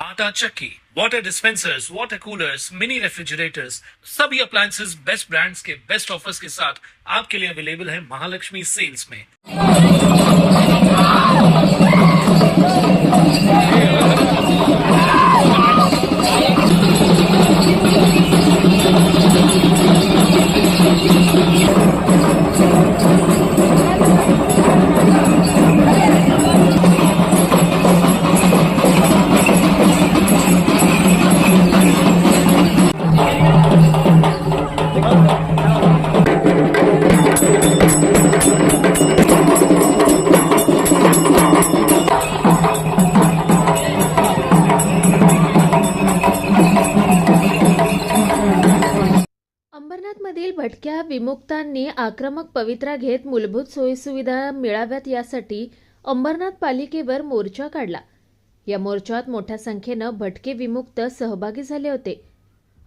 आटा, चक्की water dispensers water coolers mini refrigerators सभी appliances best brands के बेस्ट ऑफर्स के साथ आपके लिए अवेलेबल है महालक्ष्मी सेल्स में। भटक्या विमुक्तांनी आक्रमक पवित्रा घेत मूलभूत सोयीसुविधा मिळाव्यात यासाठी अंबरनाथ पालिकेवर मोर्चा काढला. या मोर्चात मोठ्या संख्येनं भटके विमुक्त सहभागी झाले होते.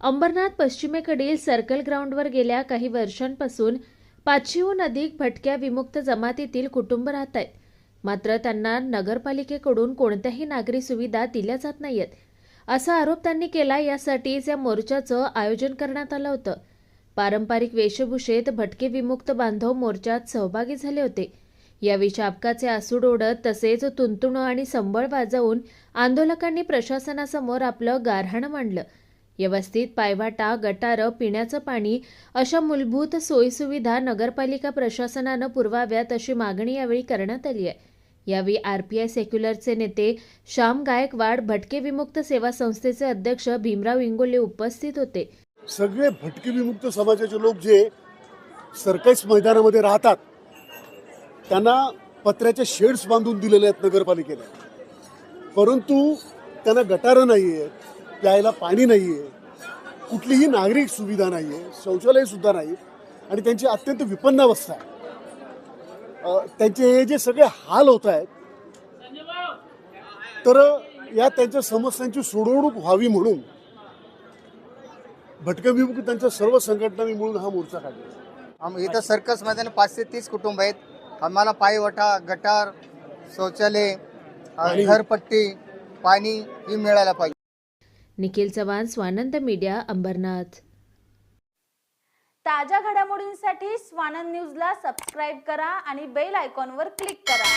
अंबरनाथ पश्चिमेकडील सर्कल ग्राउंडवर गेल्या काही वर्षांपासून पाचशेहून अधिक भटक्या विमुक्त जमातीतील कुटुंब राहत आहेत. मात्र त्यांना नगरपालिकेकडून कोणत्याही नागरी सुविधा दिल्या जात नाहीत असा आरोप त्यांनी केला यासाठीच या मोर्चाचं आयोजन करण्यात आलं होतं. पारंपरिक वेशभूषेत भटके विमुक्त बांधव मोर्चात सहभागी झाले होते. यावेळी शापकाचे आसूड ओढत तसेच तुंतुणं आणि संबळ वाजवून आंदोलकांनी प्रशासनासमोर आपलं गारहाणं मांडलं. व्यवस्थित पायवाटा गटारं पिण्याचं पाणी अशा मूलभूत सोयीसुविधा नगरपालिका प्रशासनानं पुरवाव्यात अशी मागणी यावेळी करण्यात आली आहे. यावेळी आरपीआय सेक्युलरचे नेते श्याम गायकवाड भटके विमुक्त सेवा संस्थेचे अध्यक्ष भीमराव इंगोले उपस्थित होते. सगळे भटके विमुक्त समाजाचे लोक जे सरकस मैदानामध्ये राहतात त्यांना पत्र्याचे शेड्स बांधून दिलेले आहेत नगरपालिकेने. परंतु त्यांना गटारं नाही आहेत प्यायला पाणी नाही आहे कुठलीही नागरिक सुविधा नाही आहे शौचालयसुद्धा नाही आणि त्यांची अत्यंत विपन्न अवस्था आहे त्यांचे हे जे सगळे हाल होत आहेत तर या त्यांच्या समस्यांची सोडवणूक व्हावी म्हणून भटक्या विमुक्तांच्या सर्व संघटनांनी मिळून हा मोर्चा काढला. आम इथं सर्कसमध्ये ना पाच ते तीस कुटुंब आहेत. आम्हाला पायवटा गटार शौचालय. घरपट्टी पाणी ही मिळायला पाहिजे. निखिल चव्हाण स्वानंद मीडिया अंबरनाथ. ताज्या घडामोडींसाठी स्वानंद न्यूजला सबस्क्राईब करा आणि बेल आयकॉनवर क्लिक करा.